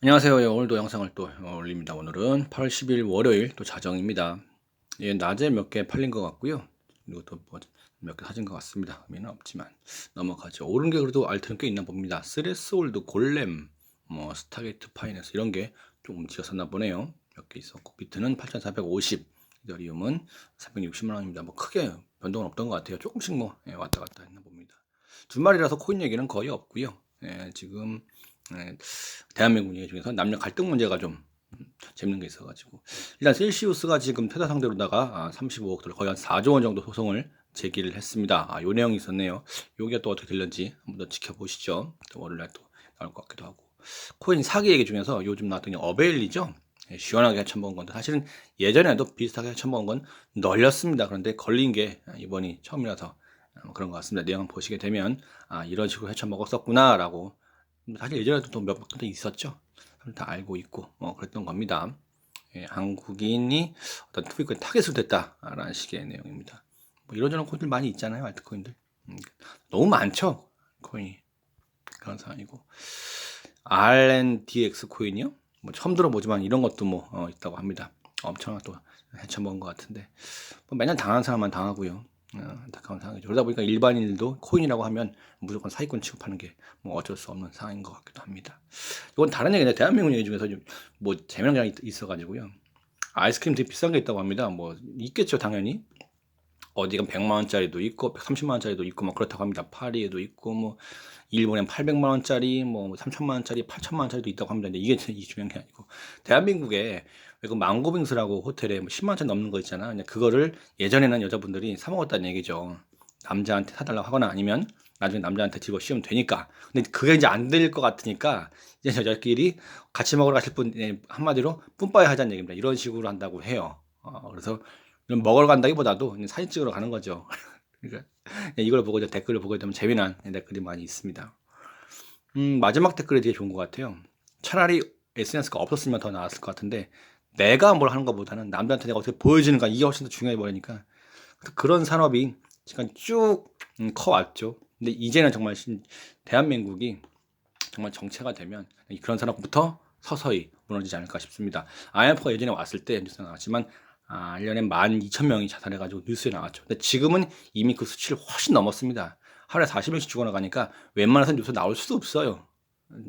안녕하세요. 예, 오늘도 영상을 또 올립니다. 오늘은 8월 10일 월요일 또 자정입니다. 예, 낮에 몇 개 팔린 것 같고요. 그리고 또 몇 개 사진 것 같습니다. 의미는 없지만 넘어가죠. 오른 게 그래도 알트는 꽤 있나 봅니다. 스레스홀드, 골렘, 뭐 스타게이트 파이낸스 이런 게좀 움직였었나 보네요. 몇 개 있었고 비트는 8,450, 이더리움은 460만 원입니다. 뭐 크게 변동은 없던 것 같아요. 조금씩 뭐 예, 왔다 갔다 했나 봅니다. 주말이라서 코인 얘기는 거의 없고요. 예, 지금 예, 대한민국 얘기 중에서 남녀 갈등 문제가 좀 음, 재밌는 게 있어가지고 일단 셀시우스가 지금 테다 상대로다가 35억 달러 거의 한 4조 원 정도 소송을 제기를 했습니다. 아, 요 내용이 있었네요. 여기가 또 어떻게 될는지 한번 더 지켜보시죠. 또 월요일날 또 나올 것 같기도 하고 코인 사기 얘기 중에서 요즘 나왔던 게 어베일리죠. 예, 시원하게 해쳐먹은 건데 사실은 예전에도 비슷하게 해쳐먹은 건 널렸습니다. 그런데 걸린 게 이번이 처음이라서 어, 그런 것 같습니다. 내용 보시게 되면 아 이런 식으로 해쳐먹었었구나라고 사실 예전에도 또 몇 번 있었죠. 다 알고 있고 뭐 그랬던 겁니다. 예, 한국인이 어떤 투비코인 타겟을 됐다라는 식의 내용입니다. 뭐 이런저런 코인들 많이 있잖아요, 알트코인들. 음, 너무 많죠, 코인이 그런 상황이고. RNDX 코인이요? 뭐 처음 들어보지만 이런 것도 뭐 어, 있다고 합니다. 엄청나게 또 헤쳐먹은 것 같은데 뭐 매년 당하는 사람만 당하고요. 어, 안타까운 상황이죠. 그러다 보니까 일반인들도 코인이라고 하면 무조건 사기꾼 취급하는 게 뭐 어쩔 수 없는 상황인 것 같기도 합니다. 이건 다른 얘기인데 대한민국 얘기 중에서 좀 뭐 재미난 게 있어가지고요. 아이스크림 되게 비싼 게 있다고 합니다. 뭐 있겠죠 당연히. 어디가 100만 원짜리도 있고 130만 원짜리도 있고 뭐 그렇다고 합니다. 파리에도 있고 뭐 일본엔 800만 원짜리 뭐 3천만 원짜리 8천만 원짜리도 있다고 합니다. 근데 이게 중요한 게 아니고 대한민국에 그 망고빙수라고 호텔에 뭐 10만 원짜리 넘는 거 있잖아. 그냥 그거를 예전에는 여자분들이 사 먹었다는 얘기죠. 남자한테 사달라고 하거나 아니면 나중에 남자한테 집어 씌우면 되니까. 근데 그게 이제 안 될 것 같으니까 이제 여자끼리 같이 먹으러 가실 분 예, 한마디로 뿜빠이 하자는 얘기입니다. 이런 식으로 한다고 해요. 어, 그래서 먹으러 간다기보다도 사진 찍으러 가는 거죠. 그러니까 이걸 보고 댓글을 보게 되면 재미난 댓글이 많이 있습니다. 음, 마지막 댓글이 되게 좋은 것 같아요. 차라리 SNS가 없었으면 더 나았을 것 같은데 내가 뭘 하는 것보다는 남들한테 내가 어떻게 보여주는가 이게 훨씬 더 중요해 버리니까 그런 산업이 지금 쭉 음, 커왔죠. 근데 이제는 정말 대한민국이 정말 정체가 되면 그런 산업부터 서서히 무너지지 않을까 싶습니다. IMF가 예전에 왔을 때 뉴스에 나왔지만 아, 1년에 12,000명이 자살해가지고 뉴스에 나왔죠. 근데 지금은 이미 그 수치를 훨씬 넘었습니다. 하루에 40명씩 죽어나가니까 웬만해서 뉴스 나올 수도 없어요.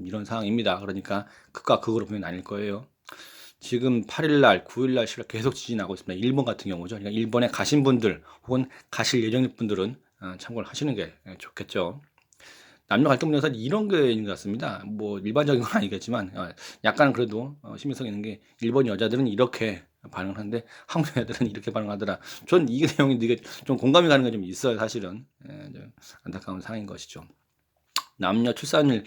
이런 상황입니다. 그러니까 극과 극으로 보면 아닐 거예요. 지금 8일날, 9일날 시를 계속 지진하고 있습니다. 일본 같은 경우죠. 그러니까 일본에 가신 분들 혹은 가실 예정일 분들은 어, 참고를 하시는 게 좋겠죠. 남녀 갈등 문제에서 이런 게 있는 것 같습니다. 뭐 일반적인 건 아니겠지만 어, 약간 그래도 어, 신빙성 있는 게 일본 여자들은 이렇게 반응을 하는데 한국 여자들은 이렇게 반응하더라. 전 이 내용이 되게 좀 공감이 가는 게 좀 있어요, 사실은. 예, 안타까운 상황인 것이죠. 남녀 출산율,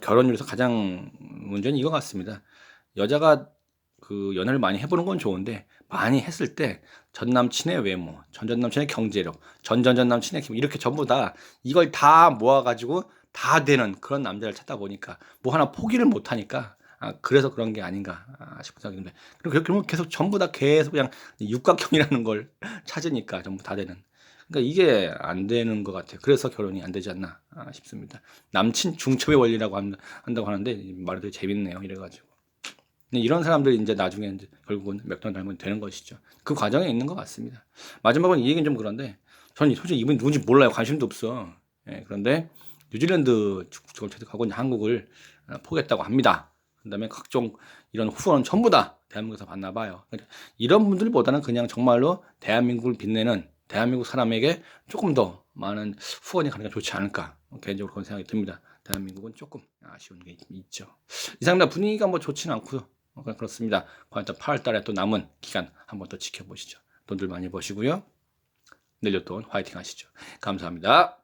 결혼율에서 가장 문제는 이거 같습니다. 여자가 그 연애를 많이 해보는 건 좋은데 많이 했을 때 전 남친의 외모, 전 전 남친의 경제력, 전 전 전 남친의 기분 이렇게 전부 다 이걸 다 모아가지고 다 되는 그런 남자를 찾다 보니까 뭐 하나 포기를 못 하니까 아, 그래서 그런 게 아닌가 아, 싶은 생각이 듭니다. 그리고 그렇게 계속 전부 다 계속 그냥 육각형이라는 걸 찾으니까 전부 다 되는. 그러니까 이게 안 되는 것 같아요. 그래서 결혼이 안 되지 않나 아, 싶습니다. 남친 중첩의 원리라고 한다고 하는데 말이 되게 재밌네요. 이래가지고. 이런 사람들이 이제 나중에 이제 결국은 맥도날드 닮은 되는 것이죠. 그 과정에 있는 것 같습니다. 마지막으로 이 얘기는 좀 그런데 저는 솔직히 이분이 누군지 몰라요. 관심도 없어. 예, 그런데 뉴질랜드 축구를 체득하고 한국을 어, 포기했다고 합니다. 그다음에 각종 이런 후원은 전부 다 대한민국에서 받나 봐요. 그러니까 이런 분들보다는 그냥 정말로 대한민국을 빛내는 대한민국 사람에게 조금 더 많은 후원이 가는 게 좋지 않을까 개인적으로 그런 생각이 듭니다. 대한민국은 조금 아쉬운 게 있죠. 이상입니다. 분위기가 뭐 좋지는 않고요. 어, 그렇습니다. 과연 8월 달에 또 남은 기간 한번 더 지켜보시죠. 돈들 많이 버시고요. 내일 또 화이팅 하시죠. 감사합니다.